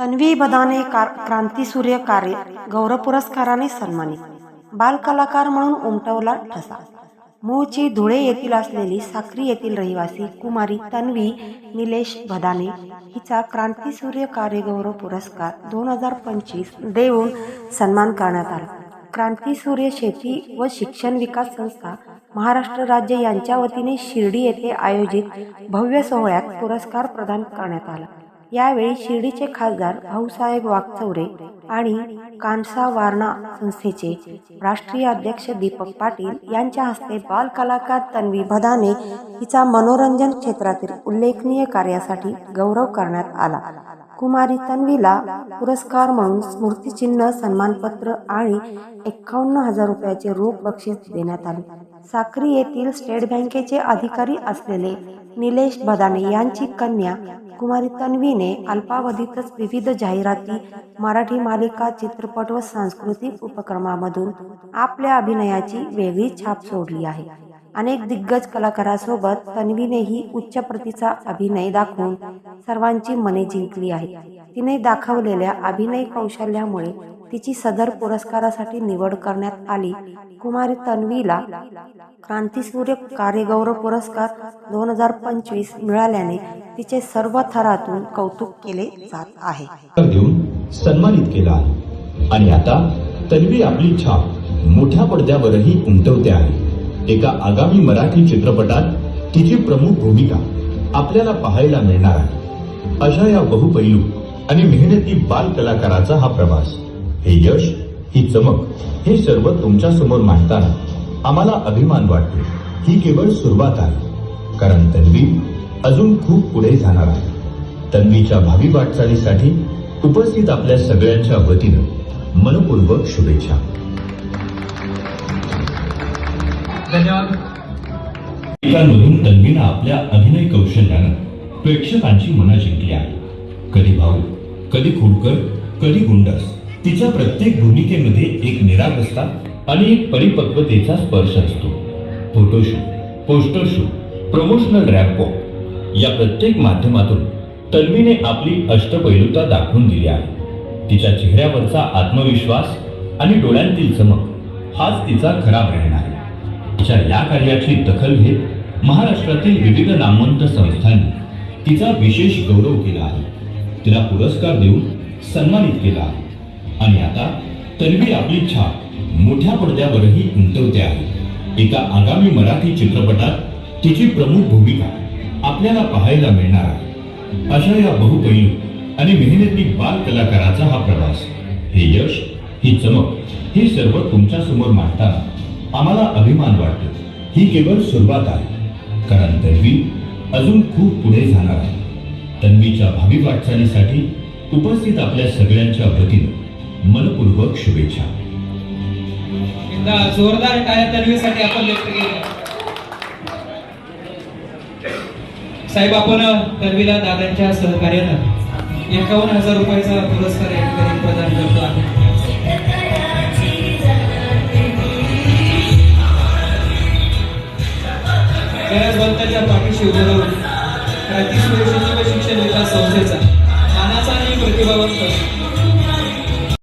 Tanvi बदाने car क्रांतीसूर्य कार्य गौरव पुरस्काराने सन्मानित. बालकलाकार म्हणून उमटवला ठसा. मूळची धुळे येथील असलेली साक्री येथील रहिवासी कुमारी तन्वी निलेश भदाने हिचा क्रांतीसूर्य कार्यगौरव पुरस्कार दोन हजार पंचवीस देऊन सन्मान करण्यात आला. क्रांतीसूर्य शेती व शिक्षण विकास संस्था महाराष्ट्र राज्य यांच्या वतीने शिर्डी येथे आयोजित भव्य सोहळ्यात पुरस्कार प्रदान करण्यात आला. यावेळी शिर्डीचे खासदार भाऊसाहेब वागचौरे आणि कानसा वारणा संस्थेचे राष्ट्रीय अध्यक्ष दीपक पाटील यांच्या हस्ते बाल कलाकार तन्वी भदाने हिचा मनोरंजन क्षेत्रातील उल्लेखनीय कार्यासाठी गौरव करण्यात आला. कुमारी तन्वीला पुरस्कार म्हणून स्मृतिचिन्ह सन्मानपत्र आणि एकावन्न हजार रुपयाचे रोख बक्षीस देण्यात आले. साक्री येथील स्टेट बँकेचे अधिकारी असलेले निलेश बदाने यांची कन्या कुमारी तन्वीने अल्पावधीतच विविध जाहिराती मराठी मालिका चित्रपट व सांस्कृतिक उपक्रमामधून आपल्या अभिनयाची वेगळी छाप सोडली आहे. अनेक दिग्गज कलाकारासोबत तन्वीनेही उच्च प्रतीचा अभिनय दाखवून सर्वांची मने जिंकली आहे तिने दाखवलेल्या अभिनय कौशल्यामुळे तिची सदर पुरस्कारासाठी निवड करण्यात आली. कुमारी तन्वीला क्रांतीसूर्य कार्यगौरव पुरस्कार दोन हजार पंचवीस मिळाल्याने तिचे सर्व थरातून कौतुक केले जात आहे. सन्मानित केला आहे. आणि आता तन्वी आपली छाप मोठ्या पडद्यावरही उमटवते आहे. एका आगामी मराठी चित्रपटात तिची प्रमुख भूमिका आपल्याला पाहायला मिळणार आहे. अशा या बहुपैलू आणि मेहनती बाल कलाकाराचा हा प्रवास. हे यश ही चमक हे सर्व तुमच्यासमोर मांडताना आम्हाला अभिमान वाटतो. ही केवळ सुरुवात आहे. कारण तन्वी अजून खूप पुढे जाणार आहे. तन्वीच्या भावी वाटचालीसाठी उपस्थित आपल्या सगळ्यांच्या वतीनं मनपूर्वक शुभेच्छा. धन्यवाद. तन्वीनं आपल्या अभिनय कौशल्यानं प्रेक्षकांची मनं जिंकली आहे कधी भाऊ कधी खोडकर कधी गुंडस. तिच्या प्रत्येक भूमिकेमध्ये एक निरागसता आणि एक परिपक्वतेचा स्पर्श असतो. Photoshoot poster shoot promotional ramp walk या प्रत्येक माध्यमातून तन्वीने आपली अष्टपैलुता दाखवून दिली आहे. तिच्या चेहऱ्यावरचा आत्मविश्वास आणि डोळ्यांतील चमक हाच तिचा खरा ब्रँड आहे. तिच्या या कार्याची दखल घेत महाराष्ट्रातील विविध नामवंत संस्थांनी तिचा विशेष गौरव केला आहे. तिला पुरस्कार देऊन सन्मानित केला आहे. आणि आता तन्वी आपली छाप मोठ्या पडद्यावरही उमटवते आहे. एका आगामी मराठी चित्रपटात तिची प्रमुख भूमिका आपल्याला पाहायला मिळणार आहे. अशा या बहुपैलू आणि मेहनती बाल कलाकाराचा हा प्रवास. हे यश ही चमक हे सर्व तुमच्यासमोर मांडताना आम्हाला अभिमान वाटतो. ही केवळ सुरुवात आहे. कारण तन्वी अजून खूप पुढे जाणार आहे. तन्वीच्या भावी वाटचालीसाठी उपस्थित आपल्या सगळ्यांच्या वतीनं मनपूर्वक शुभेच्छा. एकदा जोरदार टाळ्या तन्वीसाठी आपण व्यक्त केल्या. साहेब आपण तन्वीला दादांच्या सहकार्यानं एकावन्न हजार रुपयाचा पुरस्कार या ठिकाणी प्रदान करतो आहे गरजवंताच्या पाठीशी उभं राहून क्रांती सुरक्षेची शिक्षण विकास संस्थेचा